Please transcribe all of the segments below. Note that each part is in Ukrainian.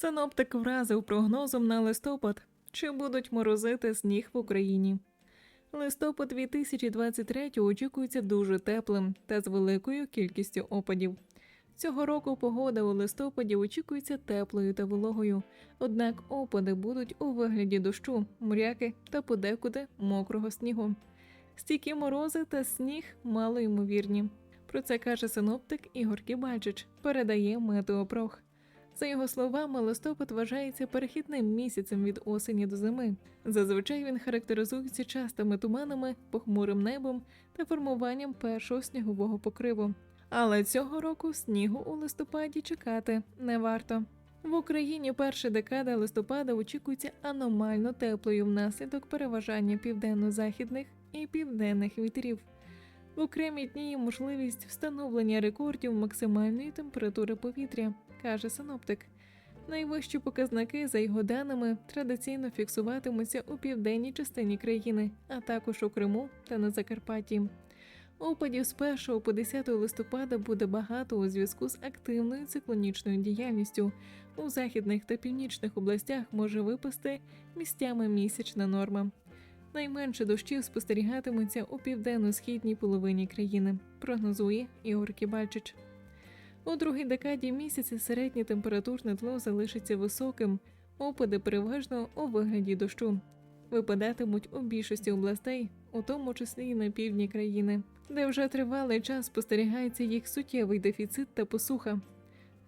Синоптик вразив прогнозом на листопад, чи будуть морозити сніг в Україні. Листопад 2023 очікується дуже теплим та з великою кількістю опадів. Цього року погода у листопаді очікується теплою та вологою, однак опади будуть у вигляді дощу, мряки та подекуди мокрого снігу. Стійкі морози та сніг мало ймовірні. Про це каже синоптик Ігор Кібальчич, передає метеопрох. За його словами, листопад вважається перехідним місяцем від осені до зими. Зазвичай він характеризується частими туманами, похмурим небом та формуванням першого снігового покриву. Але цього року снігу у листопаді чекати не варто. В Україні перша декада листопада очікується аномально теплою внаслідок переважання південно-західних і південних вітрів. Окремі дні є можливість встановлення рекордів максимальної температури повітря, каже синоптик. Найвищі показники, за його даними, традиційно фіксуватимуться у південній частині країни, а також у Криму та на Закарпатті. Опадів з 1 по 10 листопада буде багато у зв'язку з активною циклонічною діяльністю. У західних та північних областях може випасти місцями місячна норма. Найменше дощів спостерігатиметься у південно-східній половині країни, прогнозує Ігор Кібальчич. У другій декаді місяця середнє температурне тло залишиться високим, опади переважно у вигляді дощу. Випадатимуть у більшості областей, у тому числі і на півдні країни, де вже тривалий час спостерігається їх суттєвий дефіцит та посуха.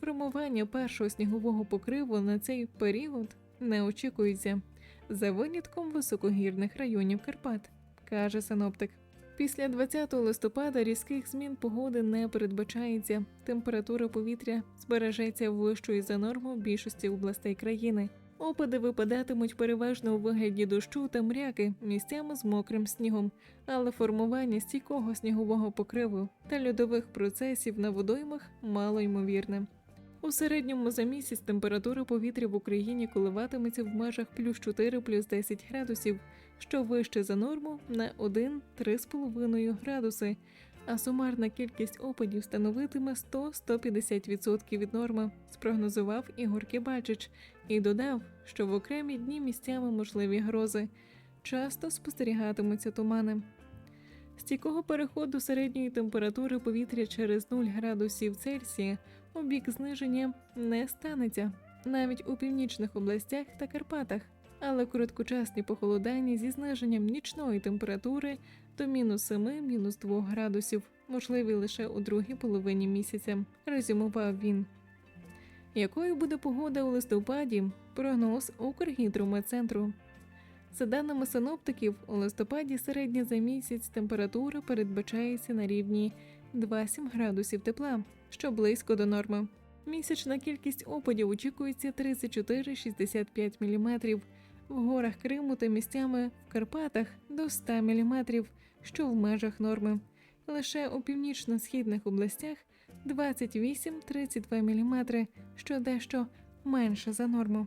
Формування першого снігового покриву на цей період не очікується за винятком високогірних районів Карпат, каже синоптик. Після 20 листопада різких змін погоди не передбачається. Температура повітря збережеться вищою за норму в більшості областей країни. Опади випадатимуть переважно у вигляді дощу та мряки місцями з мокрим снігом, але формування стійкого снігового покриву та льодових процесів на водоймах мало ймовірне. У середньому за місяць температура повітря в Україні коливатиметься в межах плюс 4 плюс 10 градусів, що вище за норму на 1-3,5 градуси, а сумарна кількість опадів становитиме 100-150% від норми, спрогнозував Ігор Кібачич і додав, що в окремі дні місцями можливі грози. Часто спостерігатимуться тумани. Стійкого переходу середньої температури повітря через 0 градусів Цельсія у бік зниження не станеться навіть у північних областях та Карпатах, але короткочасні похолодання зі зниженням нічної температури до мінус 7 мінус 2 градусів, можливі лише у другій половині місяця, резюмував він. Якою буде погода у листопаді? Прогноз Укргідрометцентру. За даними синоптиків, у листопаді середня за місяць температура передбачається на рівні 2-7 градусів тепла, що близько до норми. Місячна кількість опадів очікується 34-65 мм, в горах Криму та місцями в Карпатах до 100 мм, що в межах норми. Лише у північно-східних областях 28-32 мм, що дещо менше за норму.